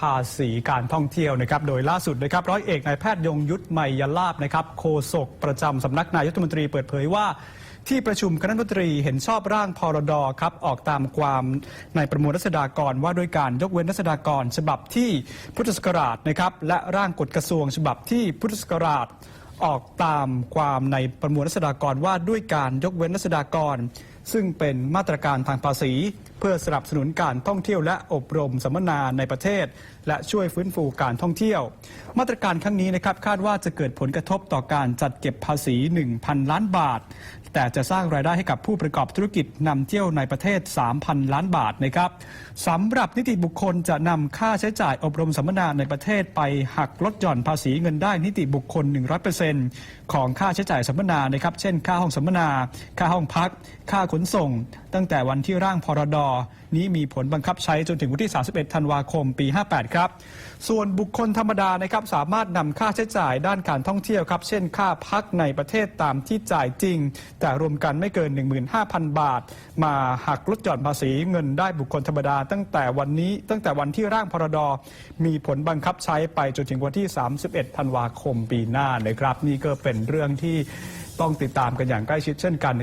ภาษีการท่องเที่ยวนะครับ โดยล่าสุดนะครับร้อยเอกนายแพทย์ยงยุทธไมยลาบนะครับโฆษกประจำสำนักนายกรัฐมนตรีเปิดเผยว่าที่ประชุมคณะรัฐมนตรีเห็นชอบร่างพรดครับออกตามความในประมวลรัษฎากรว่าด้วยการยกเว้นรัษฎากร ฉบับที่พุทธศักราชนะครับและร่างกฎกระทรวงฉบับที่พุทธศักราช ออกตามความในประมวลรัษฎากรว่าด้วยการยกเว้นรัษฎากร ซึ่งเป็นมาตรการทางภาษี เพื่อสนับสนุนการท่องเที่ยวและอบรมสัมมนาในประเทศ และช่วยฟื้นฟูการท่องเที่ยว มาตรการครั้งนี้นะครับคาดว่าจะเกิดผลกระทบต่อการจัดเก็บภาษี 1,000 ล้านบาท แต่จะสร้างรายได้ให้กับผู้ประกอบธุรกิจนำเที่ยวในประเทศ 3,000 ล้านบาทนะครับสำหรับนิติบุคคลจะนำค่าใช้จ่ายอบรมสัมมนาในประเทศไปหักลดหย่อนภาษีเงินได้นิติบุคคล 100%ของค่าใช้จ่ายสัมมนานะครับ เช่น ค่าห้องสัมมนา ค่าห้องพัก ค่าขนส่ง ตั้งแต่วันที่ร่างพรด นี้มีผลบังคับใช้จนถึงวันที่ 31 ธันวาคม ปี 58 ครับ ส่วนบุคคลธรรมดานะครับสามารถนำค่าใช้จ่ายด้านการท่องเที่ยวครับ เช่นค่าพักในประเทศตามที่จ่ายจริง แต่รวมกันไม่เกิน 15,000 บาท มาหักลดหย่อนภาษีเงินได้บุคคลธรรมดา ตั้งแต่วันนี้ตั้งแต่วันที่ร่างพรดมีผลบังคับใช้ไปจนถึงวันที่ 31 ธันวาคมปีหน้านะครับ นี่ก็เป็นเรื่องที่ต้องติดตามกันอย่างใกล้ชิดเช่นกัน